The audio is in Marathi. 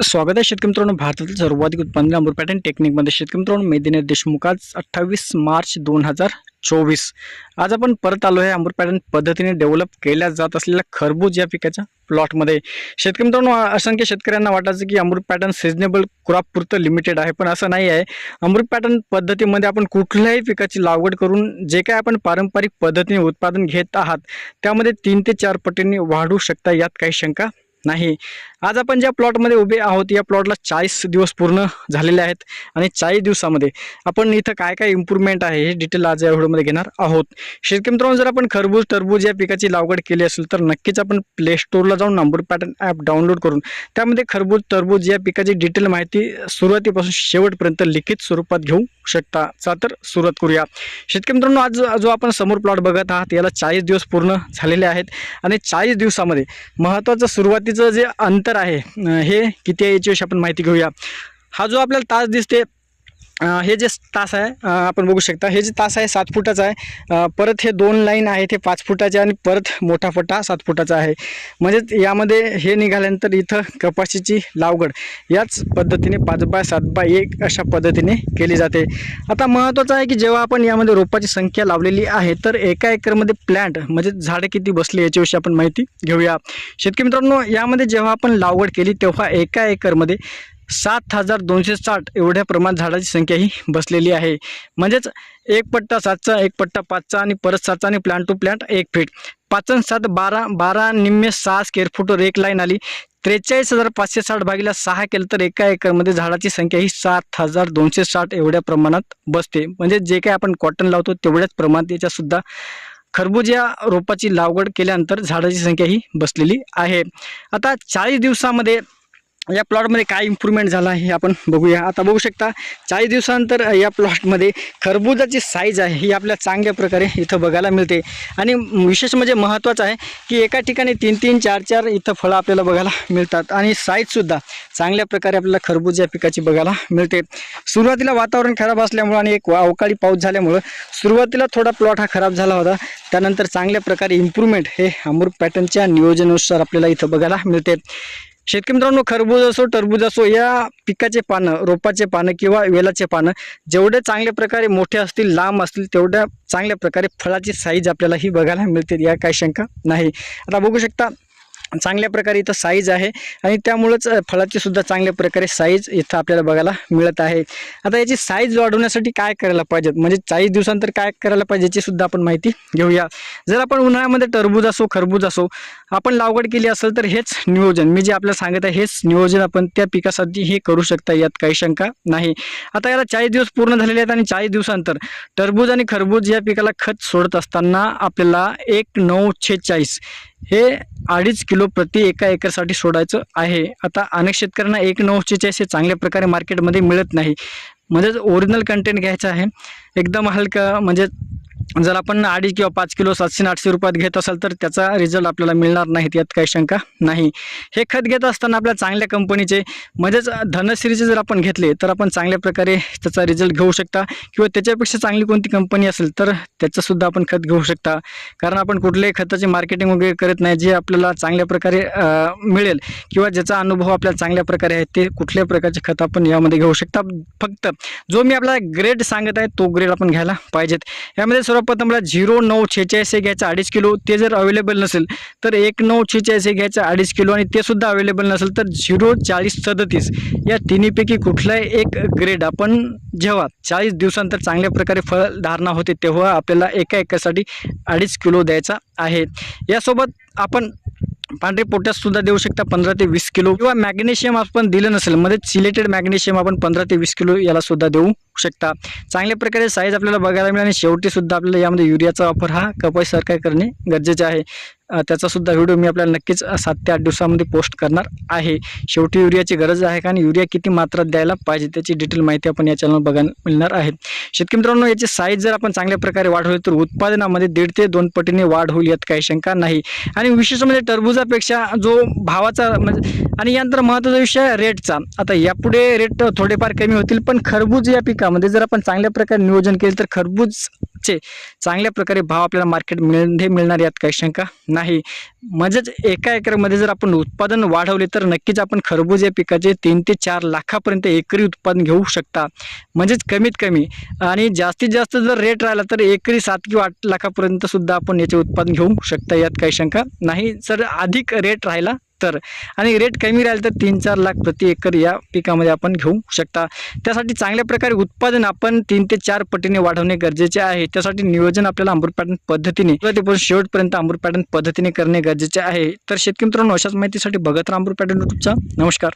स्वागत आहे शेतकरी मित्रांनो. भारतातील सर्वाधिक उत्पन्न अमृत पॅटर्न टेक्निकमध्ये शेतकरी मित्रांनो मी देशमुख आज अठ्ठावीस मार्च दोन हजार चोवीस. आज आपण परत आलो आहे अमृत पॅटर्न पद्धतीने डेव्हलप केल्या जात असलेल्या खरबूज या पिकाच्या प्लॉटमध्ये शेतकरी मित्रांनो असंख्य शेतकऱ्यांना वाटायचं की अमृत पॅटर्न सिजनेबल क्रॉप पुरतं लिमिटेड आहे पण असं नाही आहे. अमृत पॅटर्न पद्धतीमध्ये आपण कुठल्याही पिकाची लागवड करून जे काय आपण पारंपरिक पद्धतीने उत्पादन घेत आहात त्यामध्ये तीन ते चार पटींनी वाढू शकता यात काही शंका नाही. आज आपण ज्या प्लॉटमध्ये उभे आहोत या प्लॉटला चाळीस दिवस पूर्ण झालेले आहेत आणि चाळीस दिवसामध्ये आपण इथं काय काय इम्प्रूव्हमेंट आहे हे डिटेल आज या व्हिडिओमध्ये घेणार आहोत. शेतकरी मित्रांनो जर आपण खरबूज टरबूज या पिकाची लागवड केली असेल तर नक्कीच आपण प्ले स्टोरला जाऊन नंबर पॅटर्न ॲप डाउनलोड करून त्यामध्ये खरबूज टरबूज या पिकाची डिटेल माहिती सुरुवातीपासून शेवटपर्यंत लिखित स्वरूपात घेऊ शकता. चा तर सुरुवात करूया. शेतकरी मित्रांनो आज जो आपण समोर प्लॉट बघत आहात याला चाळीस दिवस पूर्ण झालेले आहेत आणि चाळीस दिवसामध्ये महत्त्वाचं सुरुवातीचं जे अंतर आहे हे किती आहे याच्याविषयी आपण माहिती घेऊया. हा जो आपल्याला तास दिसते हे जे तास आहे आपण बघू शकता हे जे तास आहे सात फुटाचा आहे. परत हे दोन लाईन आहे ते पाच फुटाचे आणि परत मोठा फटा सात फुटाचा आहे. म्हणजेच यामध्ये हे निघाल्यानंतर इथं कपाशीची लागवड याच पद्धतीने पाच बाय सात बाय एक अशा पद्धतीने केली जाते. आता महत्त्वाचं आहे की जेव्हा आपण यामध्ये रोपाची संख्या लावलेली आहे तर एका एकरमध्ये प्लॅन्ट म्हणजे झाडं किती बसले याच्याविषयी आपण माहिती घेऊया. शेतकरी मित्रांनो यामध्ये जेव्हा आपण लागवड केली तेव्हा एका एकरमध्ये सात हजार दोनशे साठ एवढ्या प्रमाणात झाडाची संख्या ही बसलेली आहे. म्हणजेच एक पट्टा सातचा एक पट्टा पाचचा आणि परत सातचा आणि प्लांट टू प्लांट एक फीट पाच सात बारा बारा निम्मे सहा स्क्वेअर फूटवर एक लाईन आली. त्रेचाळीस हजार पाचशे साठ भागीला सहा केलं तर एका एकरमध्ये झाडाची संख्या ही सात हजार दोनशे साठ एवढ्या प्रमाणात बसते. म्हणजे जे काही आपण कॉटन लावतो तेवढ्याच प्रमाणात याच्यासुद्धा खरबूज या रोपाची लागवड केल्यानंतर झाडाची संख्या ही बसलेली आहे. आता चाळीस दिवसामध्ये या प्लॉटमध्ये काय इम्प्रूव्हमेंट झाला हे आपण बघूया. आता बघू शकता चाळीस दिवसानंतर या प्लॉटमध्ये खरबुजाची साईज आहे ही आपल्या चांगल्या प्रकारे इथं बघायला मिळते. आणि विशेष म्हणजे महत्त्वाचं आहे की एका ठिकाणी तीन तीन चार चार इथं फळं आपल्याला बघायला मिळतात. आणि साईजसुद्धा चांगल्या प्रकारे आपल्याला खरबूज या पिकाची बघायला मिळते. सुरुवातीला वातावरण खराब असल्यामुळं आणि एक अवकाळी पाऊस झाल्यामुळं सुरुवातीला थोडा प्लॉट हा खराब झाला होता. त्यानंतर चांगल्या प्रकारे इम्प्रूव्हमेंट हे अमृत पॅटर्नच्या नियोजनानुसार आपल्याला इथं बघायला मिळते. शेतकरी मित्रांनो खरबूज असो टरबूज असो या पिकाचे पानं रोपाचे पानं किंवा वेलाचे पानं जेवढे चांगल्या प्रकारे मोठे असतील लांब असतील तेवढ्या चांगल्या प्रकारे फळाची साईज आपल्याला ही बघायला मिळते या काही शंका नाही. आता बघू शकता चांगल्या प्रकारे इथं साईज आहे. आणि त्यामुळंच फळाची सुद्धा चांगल्या प्रकारे साईज इथं आपल्याला बघायला मिळत आहे. आता याची साईज वाढवण्यासाठी काय करायला पाहिजेत? म्हणजे चाळीस दिवसानंतर काय करायला पाहिजे याची सुद्धा आपण माहिती घेऊया. जर आपण उन्हाळ्यामध्ये टरबूज असो खरबूज असो आपण लागवड केली असेल तर हेच नियोजन. मी जे आपल्याला सांगत आहे हेच नियोजन आपण त्या पिकासाठी हे करू शकता यात काही शंका नाही. आता याला चाळीस दिवस पूर्ण झालेले आहेत आणि चाळीस दिवसानंतर टरबूज आणि खरबूज या पिकाला खत सोडत असताना आपल्याला एक नऊ छेचाळीस हे अडीच किलो प्रति एका एकरसाठी सोडायचं आहे. आता अनेक शेतकऱ्यांना एक नऊ छेचाळीस हे चांगल्या प्रकारे मार्केटमध्ये मिळत नाही. म्हणजेच ओरिजिनल कंटेंट घ्यायचं आहे. एकदम हलका म्हणजे जर आपण अडीच किंवा पाच किलो सातशे आठशे रुपयात घेत असाल तर त्याचा रिझल्ट आपल्याला मिळणार नाहीत यात काही शंका नाही. हे खत घेत असताना आपल्या चांगल्या कंपनीचे म्हणजेच धनश्रीचे जर आपण घेतले तर आपण चांगल्या प्रकारे त्याचा रिझल्ट घेऊ शकता. किंवा त्याच्यापेक्षा चांगली कोणती कंपनी असेल तर त्याचंसुद्धा आपण खत घेऊ शकता. कारण आपण कुठल्याही खताचे मार्केटिंग वगैरे करत नाही जे आपल्याला चांगल्या प्रकारे मिळेल. किंवा ज्याचा अनुभव आपल्याला चांगल्या प्रकारे आहे ते कुठल्या प्रकारचे खत आपण यामध्ये घेऊ शकता. फक्त जो मी आपला ग्रेड सांगत आहे तो ग्रेड आपण घ्यायला पाहिजेत. यामध्ये सर्वप्रथम मला झिरो नऊ छेचाळीस हे घ्यायचं अडीच किलो. ते जर अवेलेबल नसेल तर एक नऊ छेचाळीस हे घ्यायचं अडीच किलो आणि ते सुद्धा अवेलेबल नसेल तर झिरो चाळीस सदतीस. या तिन्हीपैकी कुठलाही एक ग्रेड आपण जेव्हा चाळीस दिवसानंतर चांगल्या प्रकारे फळ धारणा होते तेव्हा आपल्याला एका एकासाठी अडीच किलो द्यायचा आहे. यासोबत आपण पांढरे पोटॅश देऊ शकता पंधरा ते वीस किलो. किंवा मॅग्नेशियम आपण दिलं नसेल म्हणजे सिलेटेड मॅग्नेशियम आपण पंधरा ते वीस किलो यालासुद्धा देऊ शकता. चांगल्या प्रकारे साईज आपल्याला बघायला मिळेल आणि शेवटीसुद्धा आपल्याला यामध्ये युरियाचा वापर हा कपाई सरकार करणे गरजेचे आहे. त्याचासुद्धा व्हिडिओ मी आपल्याला नक्कीच सात ते आठ दिवसामध्ये पोस्ट करणार आहे. शेवटी युरियाची गरज आहे का आणि युरिया किती मात्रात द्यायला पाहिजे त्याची डिटेल माहिती आपण या चॅनलवर बघायला मिळणार आहे. शेतकरी मित्रांनो याची साईज जर आपण चांगल्या प्रकारे वाढवली तर उत्पादनामध्ये दीड ते दोन पटीने वाढ होईल यात काही शंका नाही. आणि विशेष म्हणजे टरबुजापेक्षा जो भावाचा म्हणजे आणि यानंतर महत्त्वाचा विषय रेटचा आता यापुढे रेट थोडेफार कमी होतील पण खरबूज या पिका पिकामध्ये जर आपण चांगल्या प्रकारे नियोजन केले तर खरबूजचे चांगल्या प्रकारे भाव आपल्याला मार्केट मिळणार यात काही शंका नाही. म्हणजेच एका एकरमध्ये जर आपण उत्पादन वाढवले तर नक्कीच आपण खरबूज या पिकाचे तीन ते चार लाखापर्यंत एकरी उत्पादन घेऊ शकता. म्हणजेच कमीत कमी आणि जास्तीत जास्त जर रेट राहिला तर एकरी सात किंवा आठ लाखापर्यंत सुद्धा आपण याचे उत्पादन घेऊ शकता यात काही शंका नाही. जर अधिक रेट राहिला तर आणि रेट कमी राहील तर तीन चार लाख प्रति एकर या पिकामध्ये आपण घेऊ शकता. त्यासाठी चांगल्या प्रकारे उत्पादन आपण तीन ते चार पटीने वाढवणे गरजेचे आहे. त्यासाठी नियोजन आपल्याला अंबूर पॅटर्न पद्धतीने सुरुवातीपासून शेवटपर्यंत अंबूर पॅटर्न पद्धतीने करणे गरजेचे आहे. तर शेतकरी मित्रांनो अशाच माहितीसाठी बघत राहा अंबूर पॅटर्न यूट्यूबचा नमस्कार.